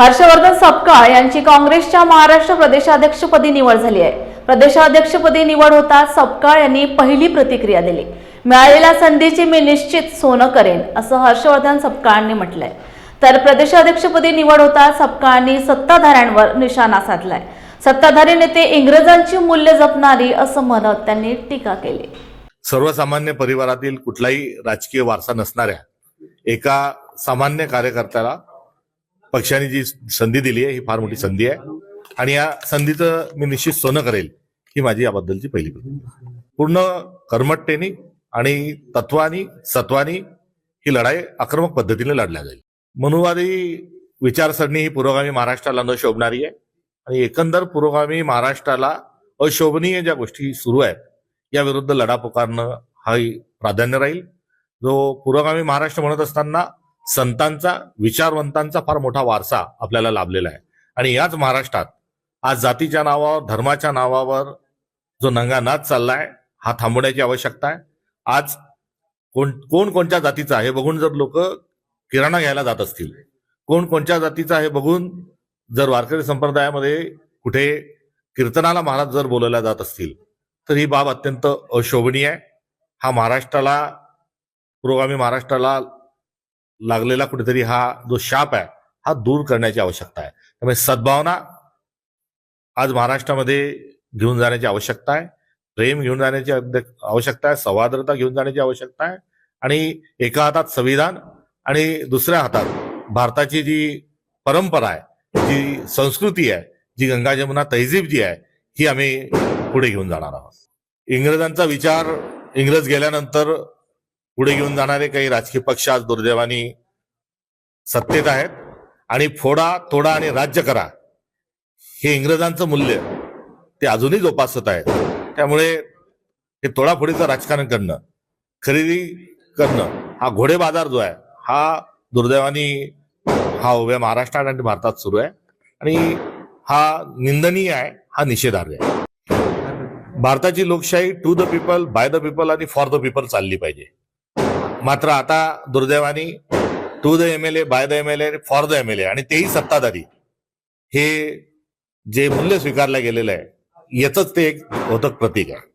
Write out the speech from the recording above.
हर्षवर्धन सपकाळ यांची काँग्रेसच्या महाराष्ट्र प्रदेशाध्यक्षपदी निवड झाली आहे. प्रदेशाध्यक्षपदी निवड होताच सपकाळ यांनी पहिली प्रतिक्रिया दिली. मिळालेल्या संधीची मी निश्चित सोनं करेन असं हर्षवर्धन सपकाळांनी म्हटलंय. तर प्रदेशाध्यक्षपदी निवड होताच सपकाळांनी सत्ताधाऱ्यांवर निशाणा साधलाय. सत्ताधारी नेते इंग्रजांची मूल्य जपणारी असं म्हणत त्यांनी टीका केली. सर्वसामान्य परिवारातील कुठलाही राजकीय वारसा नसणाऱ्या एका सामान्य कार्यकर्त्याला पक्षाने जी संधी दिली आहे ही फार मोठी संधी आहे. आणि या संधीचं मी निश्चित सोनं करेल ही माझी याबद्दलची पहिली पूर्ण कर्मठतेने आणि तत्वानी सत्वानी ही लढाई आक्रमक पद्धतीने लढल्या जाईल. मनुवादी विचारसरणी ही पुरोगामी महाराष्ट्राला न शोभणारी आहे. आणि एकंदर पुरोगामी महाराष्ट्राला अशोभनीय ज्या गोष्टी सुरू आहेत या विरुद्ध लढा पुकारणं हाही प्राधान्य राहील. जो पुरोगामी महाराष्ट्र म्हणत असताना संतांचा विचारवंतांचा फार मोठा वारसा आपल्याला लाभलेला आहे. आणि याच महाराष्ट्रात आज जातीच्या नावावर धर्माच्या नावावर जो नंगा नाच चाललाय हा थांबवण्याची आवश्यकता आहे. आज कोण कोण कोणत्या जातीचा हे बघून जर लोक किराणा घ्यायला जात असतील कोण कोणत्या जातीचा हे बघून जर वारकरी संप्रदायामध्ये कुठे कीर्तनाला महाराज जर बोलवल्या जात असतील तर ही बाब अत्यंत अशोभनीय आहे. हा महाराष्ट्राला पुरोगामी महाराष्ट्राला लागलेला कुठेतरी हा जो शाप आहे हा दूर करण्याची आवश्यकता आहे. त्यामुळे सद्भावना आज महाराष्ट्रामध्ये घेऊन जाण्याची आवश्यकता आहे. प्रेम घेऊन जाण्याची आवश्यकता आहे. सवाद्रता घेऊन जाण्याची आवश्यकता आहे. आणि एका हातात संविधान आणि दुसऱ्या हातात भारताची जी परंपरा आहे जी संस्कृती आहे जी गंगा जमुना तहजीब जी आहे ही आम्ही पुढे घेऊन जाणार आहोत. इंग्रजांचा विचार इंग्रज गेल्यानंतर पुढे घेऊन जाणारे काही राजकीय पक्ष आज दुर्दैवानी सत्तेत आहेत. आणि फोडा तोडा आणि राज्य करा हे इंग्रजांचं मूल्य. ते अजूनही जोपासत आहेत. त्यामुळे हे तोडाफोडीचं राजकारण करणं खरेदी करणं हा घोडे बाजार जो आहे हा दुर्दैवानी हा उभ्या महाराष्ट्रात आणि भारतात सुरू आहे. आणि हा निंदनीय आहे हा निषेधार्ह आहे. भारताची लोकशाही to the people by the people आणि फॉर द पीपल चालली पाहिजे. मात्र आता दुर्दैवानी to the M L A by the M L A for the M L A आणि तेही सत्ताधारी. हे जे मूल्य स्वीकारलं गेलेलं आहे याच ते एक होतक प्रतीक आहे.